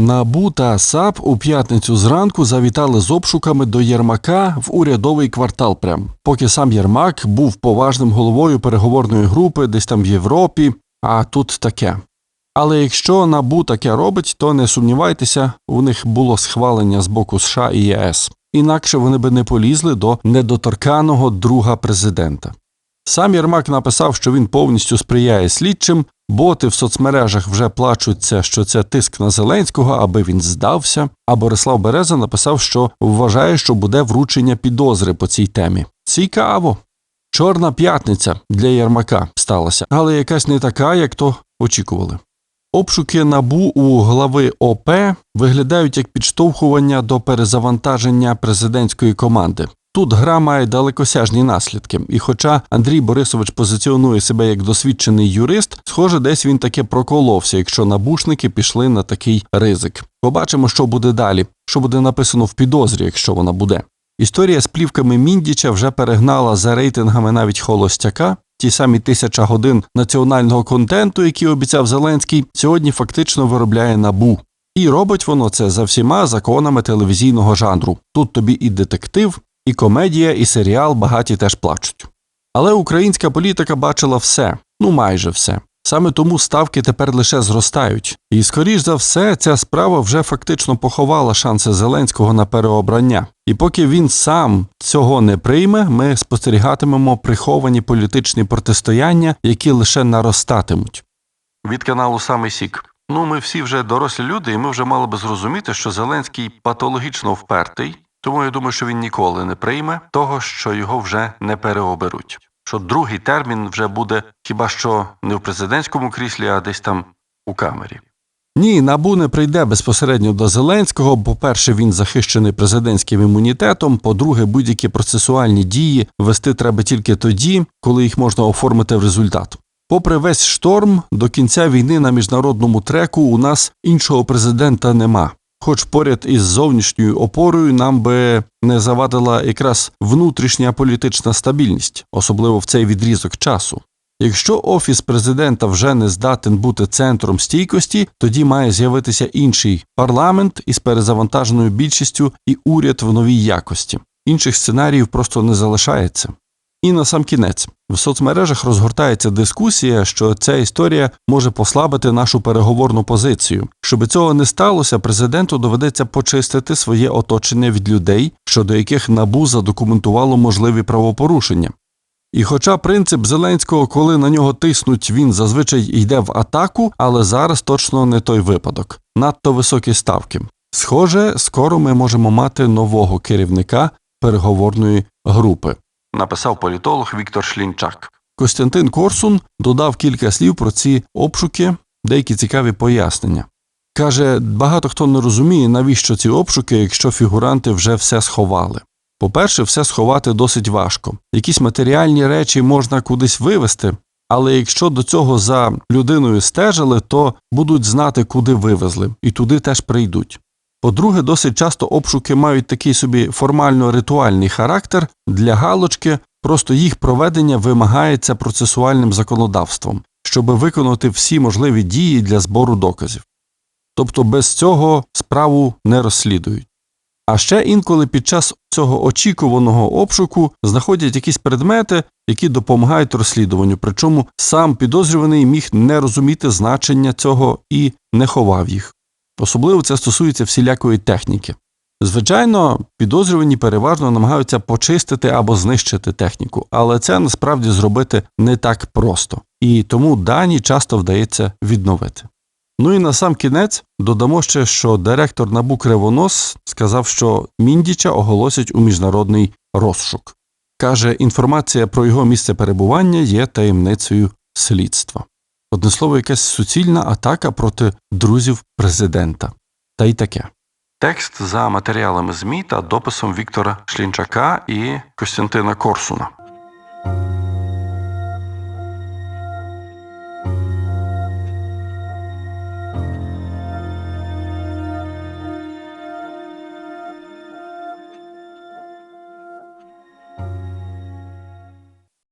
НАБУ та САП у п'ятницю зранку завітали з обшуками до Єрмака в урядовий квартал. Прям поки сам Єрмак був поважним головою переговорної групи десь там в Європі, а тут таке. Але якщо НАБУ таке робить, то не сумнівайтеся, у них було схвалення з боку США і ЄС. Інакше вони би не полізли до недоторканого друга президента. Сам Єрмак написав, що він повністю сприяє слідчим. Боти в соцмережах вже плачуться, що це тиск на Зеленського, аби він здався. А Борислав Береза написав, що вважає, що буде вручення підозри по цій темі. Цікаво. Чорна п'ятниця для Єрмака сталася, але якась не така, як то очікували. Обшуки набу у глави ОП виглядають як підштовхування до перезавантаження президентської команди. Тут гра має далекосяжні наслідки, і хоча Андрій Борисович позиціонує себе як досвідчений юрист, схоже, десь він таки проколовся, якщо набушники пішли на такий ризик. Побачимо, що буде далі, що буде написано в підозрі, якщо вона буде. Історія з плівками Міндіча вже перегнала за рейтингами навіть холостяка. Ті самі тисяча годин національного контенту, які обіцяв Зеленський, сьогодні фактично виробляє набу. І робить воно це за всіма законами телевізійного жанру. Тут тобі і детектив, і комедія, і серіал багаті теж плачуть. Але українська політика бачила все, ну майже все. Саме тому ставки тепер лише зростають. І, скоріш за все, ця справа вже фактично поховала шанси Зеленського на переобрання. І поки він сам цього не прийме, ми спостерігатимемо приховані політичні протистояння, які лише наростатимуть. Від каналу Самий Сік. Ну, ми всі вже дорослі люди, і ми вже мали би зрозуміти, що Зеленський патологічно впертий, тому я думаю, що він ніколи не прийме того, що його вже не переоберуть. Що другий термін вже буде хіба що не в президентському кріслі, а десь там у камері. Ні, набу не прийде безпосередньо до Зеленського. по-перше, він захищений президентським імунітетом. По-друге, будь-які процесуальні дії вести треба тільки тоді, коли їх можна оформити в результат. Попри весь шторм, до кінця війни на міжнародному треку у нас іншого президента нема. Хоч поряд із зовнішньою опорою нам би не завадила якраз внутрішня політична стабільність, особливо в цей відрізок часу. Якщо офіс президента вже не здатен бути центром стійкості, тоді має з'явитися інший парламент із перезавантаженою більшістю і уряд в новій якості. Інших сценаріїв просто не залишається. І на сам кінець в соцмережах розгортається дискусія, що ця історія може послабити нашу переговорну позицію. Щоби цього не сталося, президенту доведеться почистити своє оточення від людей, щодо яких набу задокументувало можливі правопорушення. І хоча принцип Зеленського, коли на нього тиснуть, він зазвичай йде в атаку, але зараз точно не той випадок. Надто високі ставки. Схоже, скоро ми можемо мати нового керівника переговорної групи написав політолог Віктор Шлінчак. Костянтин Корсун додав кілька слів про ці обшуки, деякі цікаві пояснення. Каже, багато хто не розуміє, навіщо ці обшуки, якщо фігуранти вже все сховали. По-перше, все сховати досить важко. Якісь матеріальні речі можна кудись вивезти, але якщо до цього за людиною стежили, то будуть знати, куди вивезли, і туди теж прийдуть. По-друге, досить часто обшуки мають такий собі формально-ритуальний характер для галочки, просто їх проведення вимагається процесуальним законодавством, щоб виконати всі можливі дії для збору доказів. Тобто без цього справу не розслідують. А ще інколи під час цього очікуваного обшуку знаходять якісь предмети, які допомагають розслідуванню, причому сам підозрюваний міг не розуміти значення цього і не ховав їх. Особливо це стосується всілякої техніки. Звичайно, підозрювані переважно намагаються почистити або знищити техніку, але це насправді зробити не так просто, і тому дані часто вдається відновити. Ну і на сам кінець додамо ще, що директор НАБУ Кривонос сказав, що Міндіча оголосять у міжнародний розшук. Каже, інформація про його місце перебування є таємницею слідства. Одне слово, якась суцільна атака проти друзів президента. Та й таке. Текст за матеріалами ЗМІ та дописом Віктора Шлінчака і Костянтина Корсуна.